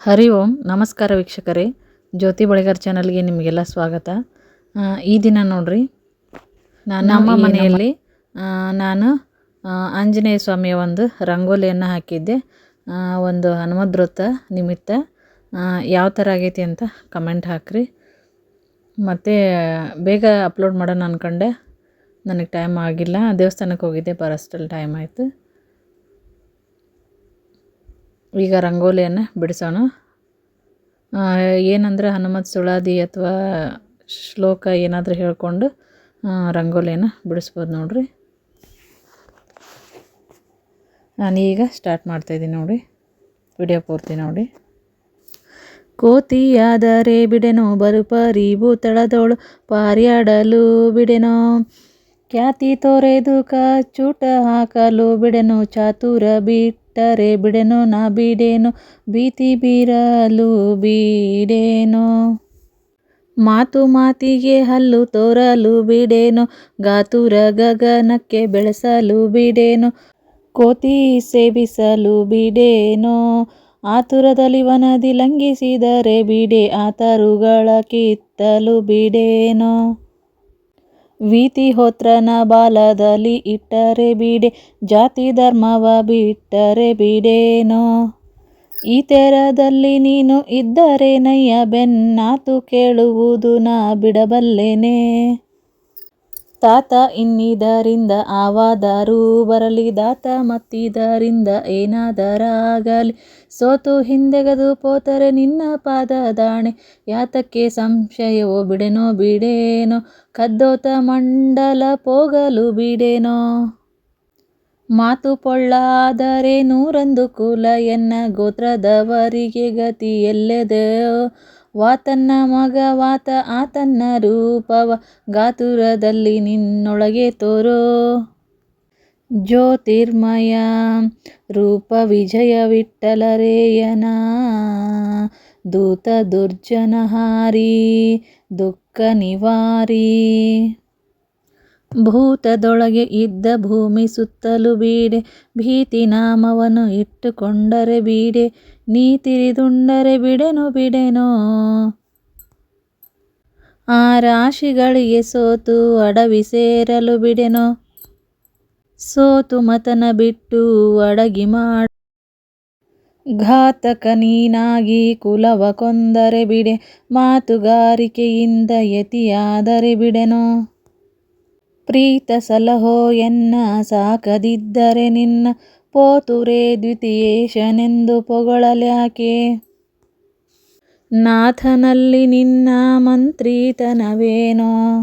ಹರಿ ಓಂ ನಮಸ್ಕಾರ ವೀಕ್ಷಕರೇ. ಜ್ಯೋತಿ ಬಳಿಗಾರ್ ಚಾನಲ್ಗೆ ನಿಮಗೆಲ್ಲ ಸ್ವಾಗತ. ಈ ದಿನ ನೋಡ್ರಿ ನಾನು ನಮ್ಮ ಮನೆಯಲ್ಲಿ ನಾನು ಆಂಜನೇಯ ಸ್ವಾಮಿಯ ಒಂದು ರಂಗೋಲಿಯನ್ನು ಹಾಕಿದ್ದೆ. ಒಂದು ಹನುಮದ್ರತ ನಿಮಿತ್ತ. ಯಾವ ಥರ ಆಗೈತಿ ಅಂತ ಕಮೆಂಟ್ ಹಾಕ್ರಿ. ಮತ್ತು ಬೇಗ ಅಪ್ಲೋಡ್ ಮಾಡೋಣ ಅಂದ್ಕೊಂಡೆ ನನಗೆ ಟೈಮ್ ಆಗಿಲ್ಲ. ದೇವಸ್ಥಾನಕ್ಕೆ ಹೋಗಿದ್ದೆ ಬರೋಷ್ಟಲ್ಲಿ ಟೈಮ್ ಆಯಿತು. ಈಗ ರಂಗೋಲಿಯನ್ನು ಬಿಡಿಸೋಣ. ಏನಂದರೆ ಹನುಮತ್ ಸುಳಾದಿ ಅಥವಾ ಶ್ಲೋಕ ಏನಾದರೂ ಹೇಳ್ಕೊಂಡು ರಂಗೋಲಿಯನ್ನು ಬಿಡಿಸ್ಬೋದು ನೋಡಿರಿ. ನಾನೀಗ ಸ್ಟಾರ್ಟ್ ಮಾಡ್ತಾಯಿದ್ದೀನಿ ನೋಡಿ ವಿಡಿಯೋ ಪೂರ್ತಿ ನೋಡಿ. ಕೋತಿಯಾದರೆ ಬಿಡೆನೋ ಬರುಪರಿ ಭೂತಳದೋಳು ಪಾರ್ಯಾಡಲು ಬಿಡೆನೋ, ಖ್ಯಾತಿ ತೊರೆದು ಕಚ್ಚುಟ ಹಾಕಲು ಬಿಡೆನೋ, ಚಾತುರ ಬಿಟ್ಟರೆ ಬಿಡೆನೋ, ನಾ ಬಿಡೇನು, ಭೀತಿ ಬೀರಲು ಬಿಡೇನೋ. ಮಾತು ಮಾತಿಗೆ ಹಲ್ಲು ತೋರಲು ಬಿಡೇನೋ ಗಾತುರ ಗಗನಕ್ಕೆ ಬೆಳೆಸಲು ಬಿಡೇನು, ಕೋತಿ ಸೇವಿಸಲು ಬಿಡೇನೋ. ಆತುರದಲ್ಲಿ ವನದಿ ಲಂಘಿಸಿದರೆ ಬಿಡೆ, ಆತರುಗಳ ಕಿತ್ತಲು ಬಿಡೇನೋ. ವೀತಿ ಹೋತ್ರನ ಬಾಲದಲ್ಲಿ ಇಟ್ಟರೆ ಬಿಡೆ, ಜಾತಿ ಧರ್ಮವ ಬಿಟ್ಟರೆ ಬಿಡೇನೋ? ಈ ತೆರದಲ್ಲಿ ನೀನು ಇದ್ದರೆ ನಯ್ಯ ಬೆನ್ನಾತು ಕೇಳುವುದು ನಾ ಬಿಡಬಲ್ಲೆನೆ? ತಾತ ಇನ್ನಿದರಿಂದ ಆವಾದರೂ ಬರಲಿ, ದಾತ ಮತ್ತಿದರಿಂದ ಏನಾದರಾಗಲಿ. ಸೋತು ಹಿಂದೆಗದು ಪೋತರೆ ನಿನ್ನ ಪಾದ ದಾಣೆ. ಯಾತಕ್ಕೆ ಸಂಶಯವೋ ಬಿಡೆನೋ, ಬಿಡೇನೋ. ಕದ್ದೋತ ಮಂಡಲ ಪೋಗಲು ಬಿಡೇನೋ. ಮಾತು ಪೊಳ್ಳಾದರೆ ನೂರಂದು ಕುಲ ಎನ್ನ ಗೋತ್ರದವರಿಗೆ ಗತಿ ಎಲ್ಲೆದೆ ವಾತನ್ನ ಮಗ ವಾತ ಆತನ್ನ ರೂಪವ ಗಾತುರದಲ್ಲಿ ನಿನ್ನೊಳಗೆ ತೋರೋ. ಜ್ಯೋತಿರ್ಮಯ ರೂಪ ವಿಜಯ ವಿಠಲರೇಯನ ದೂತ ದುರ್ಜನಹಾರಿ ದುಃಖ ನಿವಾರಿ. ಭೂತದೊಳಗೆ ಇದ್ದ ಭೂಮಿ ಸುತ್ತಲೂ ಬೀಡೆ. ಭೀತಿ ನಾಮವನ್ನು ಇಟ್ಟುಕೊಂಡರೆ ಬೀಡೆ. ನೀ ತಿರಿದುಂಡರೆ ಬಿಡೆನು ಬಿಡೆನೋ. ಆ ರಾಶಿಗಳಿಗೆ ಸೋತು ಅಡವಿ ಸೇರಲು ಬಿಡೆನೋ. ಸೋತು ಮತನ ಬಿಟ್ಟು ಅಡಗಿ ಮಾಡ. ಘಾತಕ ನೀನಾಗಿ ಕುಲವ ಕೊಂದರೆ ಬಿಡೆ. ಮಾತುಗಾರಿಕೆಯಿಂದ ಯತಿಯಾದರೆ ಬಿಡೆನೋ. ಪ್ರೀತ ಸಲಹೋ ಎನ್ನ ಸಾಕದಿದ್ದರೆ ನಿನ್ನ ಪೋತುರೇ ದ್ವಿತೀಯೇಶನೆಂದು ಪೊಗಳಲ್ಯಾಕೆ ನಾಥನಲ್ಲಿ ನಿನ್ನ ಮಂತ್ರಿತನವೇನೋ?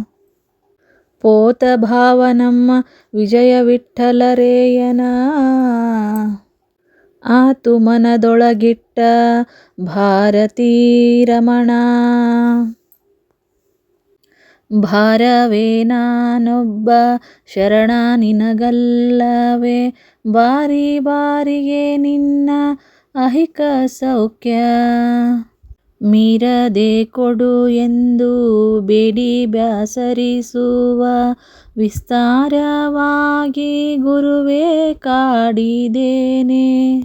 ಪೋತ ಭಾವ ನಮ್ಮ ವಿಜಯ ವಿಠಲರೇಯನ. ಆತು ಮನದೊಳಗಿಟ್ಟ ಭಾರತೀ ರಮಣ. ಭಾರವೇ ನಾನೊಬ್ಬ ಶರಣ ನಿನಗಲ್ಲವೇ. ಬಾರಿ ಬಾರಿಗೆ ನಿನ್ನ ಅಹಿಕ ಸೌಖ್ಯ. ಮೀರದೆ ಕೊಡು ಎಂದು ಬೇಡಿ ಬ್ಯಾಸರಿಸುವ. ವಿಸ್ತಾರವಾಗಿ ಗುರುವೇ ಕಾಡಿದೇನೆ.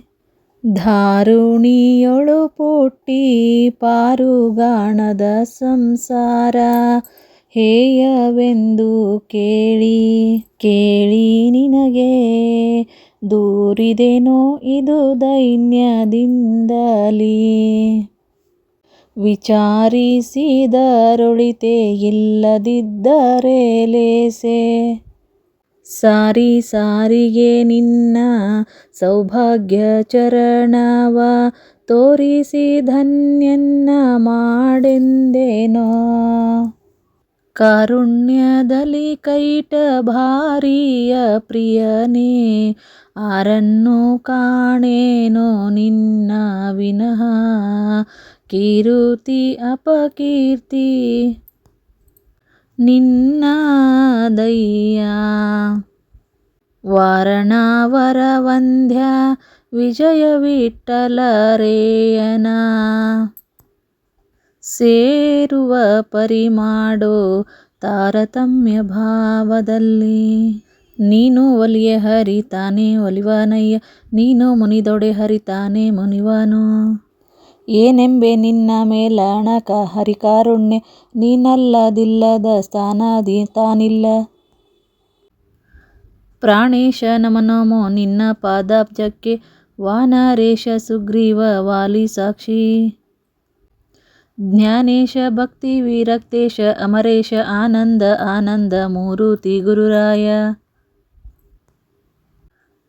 ಧಾರುಣಿಯೊಳು ಪುಟ್ಟಿ ಪಾರುಗಾಣದ ಸಂಸಾರ. ಹೇಯವೆಂದು ಕೇಳಿ ಕೇಳಿ ನಿನಗೆ ದೂರಿದೆನೋ ಇದು ದೈನ್ಯದಿಂದಲೀ. ವಿಚಾರಿಸಿದರುಳಿತೆ ಇಲ್ಲದಿದ್ದರೆ ಲೇಸೆ. ಸಾರಿ ಸಾರಿಗೆ ನಿನ್ನ ಸೌಭಾಗ್ಯ ಚರಣವ ತೋರಿಸಿ ಧನ್ಯನ್ನ ಮಾಡೆಂದೇನೋ. ಕಾರುಣ್ಯದಲ್ಲಿ ಕೈಟ ಭಾರಿಯ ಪ್ರಿಯನೇ ಆರನ್ನು ಕಾಣೇನೋ ನಿನ್ನ ವಿನಃ ಕೀರುತಿ, ಅಪಕೀರ್ತಿ, ನಿನ್ನ ದಯ್ಯ. ವಾರಣಾವರ ವಂದ್ಯ ವಿಜಯ ವಿಠಲರೇಯನ ಸೇರುವ ಪರಿಮಾಡೋ ತಾರತಮ್ಯ ಭಾವದಲ್ಲಿ. ನೀನು ಒಲಿಯ ಹರಿತಾನೆ ಒಲಿವಾನಯ್ಯ, ನೀನು ಮುನಿದೊಡೆ ಹರಿತಾನೆ ಮುನಿವಾನು. ಏನೆಂಬೆ ನಿನ್ನ ಮೇಲಣಕ ಹರಿಕಾರುಣ್ಯ, ನೀನಲ್ಲದಿಲ್ಲದ ಸ್ಥಾನಾದಿ ತಾನಿಲ್ಲ. ಪ್ರಾಣೇಶ ನಮನೋಮೋ ನಿನ್ನ ಪಾದಾಬ್ಜಕ್ಕೆ, ವಾನರೇಶ ಸುಗ್ರೀವ ವಾಲಿ ಸಾಕ್ಷಿ. ಜ್ಞಾನೇಶ, ಭಕ್ತಿ, ವಿರಕ್ತೇಶ, ಅಮರೇಶ, ಆನಂದ ಆನಂದ, ಮೂರುತಿ, ಗುರುರಾಯ.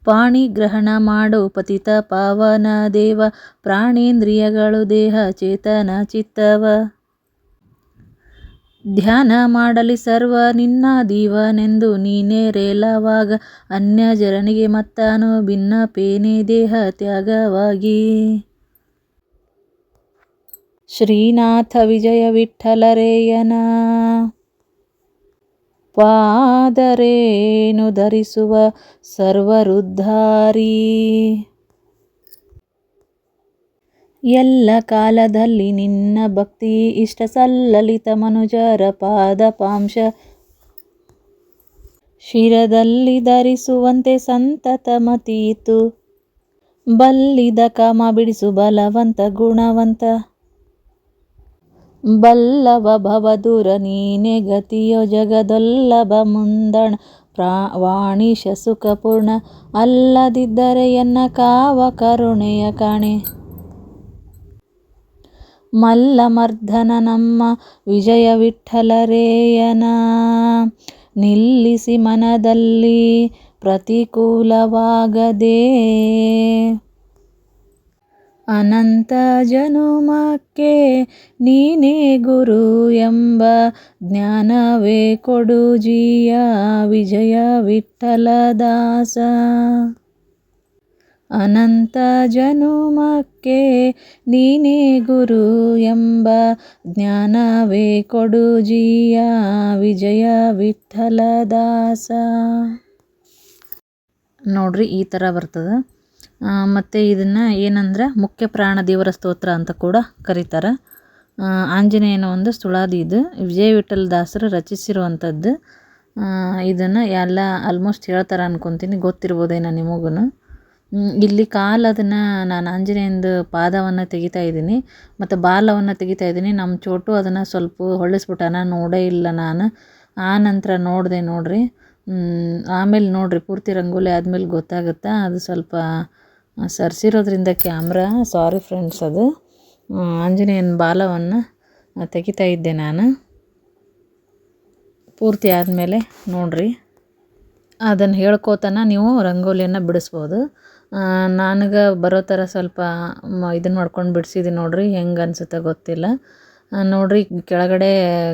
ಪಾಣಿಗ್ರಹಣ ಮಾಡು, ಪತಿತ ಪಾವನ ದೇವ, ಪ್ರಾಣೇಂದ್ರಿಯಗಳು ದೇಹ, ಚೇತನ ಚಿತ್ತವ. ಧ್ಯಾನ ಮಾಡಲಿ ಸರ್ವ, ನಿನ್ನ ದೀವನೆಂದು ನೀನೇ ರೇಲವಾಗ ಅನ್ಯ ಜರನಿಗೆ ಮತ್ತಾನು ಭಿನ್ನಪೇನೆ ದೇಹ ತ್ಯಾಗವಾಗಿ. ಶ್ರೀನಾಥ ವಿಜಯ ವಿಠಲರೇಯನ. ಪಾದರೇನು ಧರಿಸುವ ಸರ್ವರುದ್ಧಾರಿ. ಎಲ್ಲ ಕಾಲದಲ್ಲಿ ನಿನ್ನ ಭಕ್ತಿ ಇಷ್ಟ ಸಲ್ಲಲಿತ ಮನುಜರ ಪಾದ ಪಾಂಶ. ಶಿರದಲ್ಲಿ ಧರಿಸುವಂತೆ ಸಂತತ ಮತೀತು. ಬಲ್ಲಿದ ಕಾಮ ಬಿಡಿಸು ಬಲವಂತ ಗುಣವಂತ. ಬಲ್ಲವ ಭವದುರ ನೀನೆ ಗತಿಯೋ ಜಗದೊಲ್ಲಭ ಮುಂದಣ. ಪ್ರಾ, ವಾಣಿಶ ಸುಖಪೂರ್ಣ ಅಲ್ಲದಿದ್ದರೆ ಎನ್ನ ಕಾವ ಕರುಣೆಯ ಕಾಣೆ. ಮಲ್ಲಮರ್ಧನ ನಮ್ಮ ವಿಜಯ ವಿಠಲರೇಯನ. ನಿಲ್ಲಿಸಿ ಮನದಲ್ಲಿ ಪ್ರತಿಕೂಲವಾಗದೆ. ಅನಂತ ಜನುಮಕ್ಕೆ ನೀನೇ ಗುರು ಎಂಬ ಜ್ಞಾನವೇ ಕೊಡು ಜೀಯ ವಿಜಯ ವಿಠ್ಠಲದಾಸ ಅನಂತ ಜನುಮಕ್ಕೆ ನೀನೇ ಗುರು ಎಂಬ ಜ್ಞಾನವೇ ಕೊಡು ಜೀಯ ವಿಜಯ ವಿಠ್ಠಲದಾಸ ನೋಡ್ರಿ ಈ ಥರ ಬರ್ತದೆ. ಮತ್ತು ಇದನ್ನು ಏನಂದ್ರೆ ಮುಖ್ಯ ಪ್ರಾಣ ದೇವರ ಸ್ತೋತ್ರ ಅಂತ ಕೂಡ ಕರೀತಾರೆ. ಆಂಜನೇಯನ ಒಂದು ಸುಳಾದಿ ಇದು. ವಿಜಯ ವಿಠ್ಠಲ ದಾಸರು ರಚಿಸಿರುವಂಥದ್ದು. ಇದನ್ನು ಎಲ್ಲ ಆಲ್ಮೋಸ್ಟ್ ಹೇಳ್ತಾರೆ ಅನ್ಕೊತೀನಿ, ಗೊತ್ತಿರ್ಬೋದೇನೋ ನಿಮಗೂ ಇಲ್ಲಿ ಕಾಲು ಅದನ್ನು ನಾನು ಆಂಜನೇಯಂದು ಪಾದವನ್ನು ತೆಗಿತಾ ಇದ್ದೀನಿ. ಮತ್ತು ಬಾಲವನ್ನು ತೆಗಿತಾ ಇದ್ದೀನಿ. ನಮ್ಮ ಚೋಟು ಅದನ್ನು ಸ್ವಲ್ಪ ಹೊಳ್ಳಿಸ್ಬಿಟ್ಟಾನ, ನೋಡೇ ಇಲ್ಲ ನಾನು. ಆ ನಂತರ ನೋಡಿದೆ ನೋಡಿರಿ. ಆಮೇಲೆ ನೋಡಿರಿ, ಪೂರ್ತಿ ರಂಗೋಲಿ ಆದಮೇಲೆ ಗೊತ್ತಾಗುತ್ತೆ? ಅದು ಸ್ವಲ್ಪ ಸರಿಸಿರೋದ್ರಿಂದ ಕ್ಯಾಮ್ರಾ. ಸಾರಿ ಫ್ರೆಂಡ್ಸ್ ಅದು. ಆಂಜನೇಯನ ಬಾಲವನ್ನು ತೆಗಿತಾ ಇದ್ದೆ ನಾನು. ಪೂರ್ತಿ ಆದಮೇಲೆ ನೋಡಿರಿ. ಅದನ್ನು ಹೇಳ್ಕೋತನ ನೀವು ರಂಗೋಲಿಯನ್ನು ಬಿಡಿಸ್ಬೋದು. ನನಗೆ ಬರೋ ಥರ ಸ್ವಲ್ಪ ಇದನ್ನು ಮಾಡ್ಕೊಂಡು ಬಿಡಿಸಿದ್ದೀನಿ ನೋಡಿರಿ. ಹೆಂಗೆ ಅನಿಸುತ್ತೆ ಗೊತ್ತಿಲ್ಲ. ನೋಡ್ರಿ, ಕೆಳಗಡೆ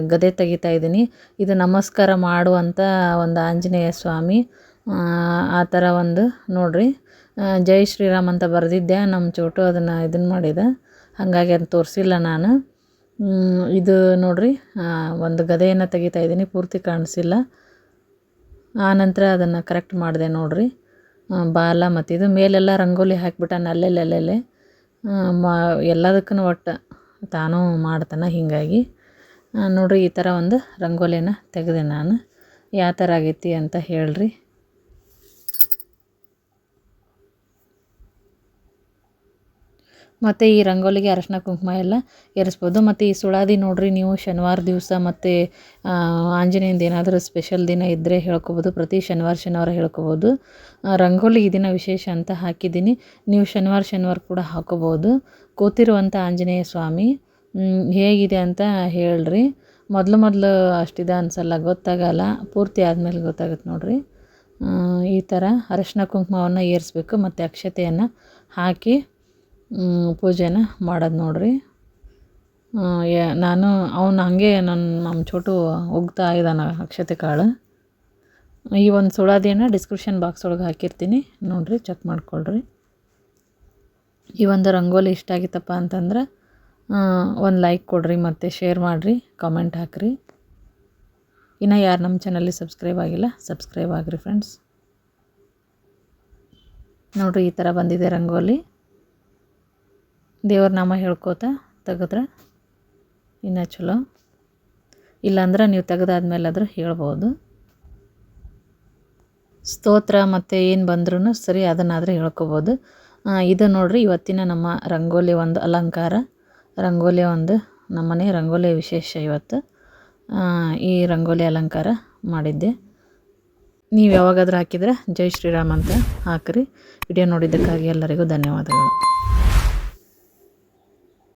ಗದೆ ತೆಗಿತಾ ಇದ್ದೀನಿ. ಇದು ನಮಸ್ಕಾರ ಮಾಡುವಂಥ ಒಂದು ಆಂಜನೇಯ ಸ್ವಾಮಿ. ಆ ಥರ ಒಂದು ನೋಡಿರಿ. ಜೈ ಶ್ರೀರಾಮ್ ಅಂತ ಬರೆದಿದ್ದೆ ನಮ್ಮ ಚೋಟು ಅದನ್ನು ಇದನ್ನು ಮಾಡಿದೆ. ಹಾಗಾಗಿ ಅದನ್ನ ತೋರಿಸಿಲ್ಲ ನಾನು. ಇದು ನೋಡಿರಿ ಒಂದು ಗದೆಯನ್ನು ತೆಗಿತಾ ಇದ್ದೀನಿ, ಪೂರ್ತಿ ಕಾಣಿಸಿಲ್ಲ. ಆನಂತರ ಅದನ್ನು ಕರೆಕ್ಟ್ ಮಾಡಿದೆ ನೋಡಿರಿ. ಬಾಲ ಮತ್ತು ಇದು ಮೇಲೆಲ್ಲ ರಂಗೋಲಿ ಹಾಕಿಬಿಟ್ಟಾನ, ಅಲ್ಲೆಲ್ಲ, ಅಲ್ಲೆಲ್ಲೇ. ಮಾ ಎಲ್ಲದಕ್ಕೂ ಒಟ್ಟು ತಾನೂ ಮಾಡ್ತಾನೆ ಹೀಗಾಗಿ. ನೋಡಿರಿ, ಈ ಥರ ಒಂದು ರಂಗೋಲಿನ ತೆಗೆದೆ ನಾನು. ಯಾವ ಥರ ಆಗೈತಿ ಅಂತ ಹೇಳಿರಿ. ಮತ್ತು ಈ ರಂಗೋಲಿಗೆ ಅರಶಿನ ಕುಂಕುಮ ಎಲ್ಲ ಏರಿಸ್ಬೋದು. ಮತ್ತು ಈ ಸುಳಾದಿ ನೋಡಿರಿ, ನೀವು ಶನಿವಾರ ದಿವಸ ಮತ್ತು ಆಂಜನೇಯಂದು ಏನಾದರೂ ಸ್ಪೆಷಲ್ ದಿನ ಇದ್ದರೆ ಹೇಳ್ಕೊಬೋದು. ಪ್ರತಿ ಶನಿವಾರ ಶನಿವಾರ ಹೇಳ್ಕೊಬೋದು. ರಂಗೋಲಿ ಈ ದಿನ ವಿಶೇಷ ಅಂತ ಹಾಕಿದ್ದೀನಿ. ನೀವು ಶನಿವಾರ ಶನಿವಾರ ಕೂಡ ಹಾಕೋಬೋದು. ಕೂತಿರುವಂಥ ಆಂಜನೇಯ ಸ್ವಾಮಿ ಹೇಗಿದೆ ಅಂತ ಹೇಳ್ರಿ. ಮೊದಲು ಮೊದಲು ಅಷ್ಟಿದೆ ಅನಿಸಲ್ಲ, ಗೊತ್ತಾಗಲ್ಲ. ಪೂರ್ತಿ ಆದಮೇಲೆ ಗೊತ್ತಾಗುತ್ತೆ ನೋಡಿರಿ. ಈ ಥರ ಅರಶಿನ ಕುಂಕುಮವನ್ನು ಏರಿಸ್ಬೇಕು. ಮತ್ತು ಅಕ್ಷತೆಯನ್ನು ಹಾಕಿ ಪೂಜೆನ ಮಾಡೋದು ನೋಡಿರಿ. ನಾನು ಅವನು ಹಾಗೆ ನನ್ನ ನಮ್ಮ ಚೋಟು ಉಗ್ತಾ ಇದ್ದಾನೆ ಅಕ್ಷತೆ ಕಾಳು. ಈ ಒಂದು ಸುಳಾದಿಯನ್ನು ಡಿಸ್ಕ್ರಿಪ್ಷನ್ ಬಾಕ್ಸ್ ಒಳಗೆ ಹಾಕಿರ್ತೀನಿ. ನೋಡಿರಿ ಚೆಕ್ ಮಾಡ್ಕೊಳ್ರಿ. ಈ ಒಂದು ರಂಗೋಲಿ ಇಷ್ಟ ಆಗಿತ್ತಪ್ಪ ಅಂತಂದ್ರೆ ಒಂದು ಲೈಕ್ ಕೊಡಿರಿ ಮತ್ತು ಶೇರ್ ಮಾಡಿರಿ ಕಾಮೆಂಟ್ ಹಾಕಿರಿ. ಇನ್ನು ಯಾರು ನಮ್ಮ ಚಾನಲ್ಲಿ ಸಬ್ಸ್ಕ್ರೈಬ್ ಆಗಿಲ್ಲ ಸಬ್ಸ್ಕ್ರೈಬ್ ಆಗಿರಿ ಫ್ರೆಂಡ್ಸ್ ನೋಡಿರಿ, ಈ ಥರ ಬಂದಿದೆ ರಂಗೋಲಿ. ದೇವ್ರ ನಾಮ ಹೇಳ್ಕೋತ ತೆಗೆದ್ರೆ ಇನ್ನೂ ಚಲೋ. ಇಲ್ಲಾಂದ್ರೆ ನೀವು ತೆಗೆದಾದ್ಮೇಲಾದ್ರೂ ಹೇಳ್ಬೋದು. ಸ್ತೋತ್ರ ಮತ್ತು ಏನು ಬಂದ್ರೂ ಸರಿ ಅದನ್ನಾದರೂ ಹೇಳ್ಕೊಬೋದು. ಇದು ನೋಡ್ರಿ ಇವತ್ತಿನ ನಮ್ಮ ರಂಗೋಲಿ ಒಂದು ಅಲಂಕಾರ. ರಂಗೋಲಿ ಒಂದು ನಮ್ಮನೆ ರಂಗೋಲಿ ವಿಶೇಷ ಇವತ್ತು. ಈ ರಂಗೋಲಿ ಅಲಂಕಾರ ಮಾಡಿದ್ದೆ. ನೀವು ಯಾವಾಗಾದ್ರೂ ಹಾಕಿದ್ರೆ ಜೈ ಶ್ರೀರಾಮ್ ಅಂತ ಹಾಕ್ರಿ. ವಿಡಿಯೋ ನೋಡಿದ್ದಕ್ಕಾಗಿ ಎಲ್ಲರಿಗೂ ಧನ್ಯವಾದಗಳು.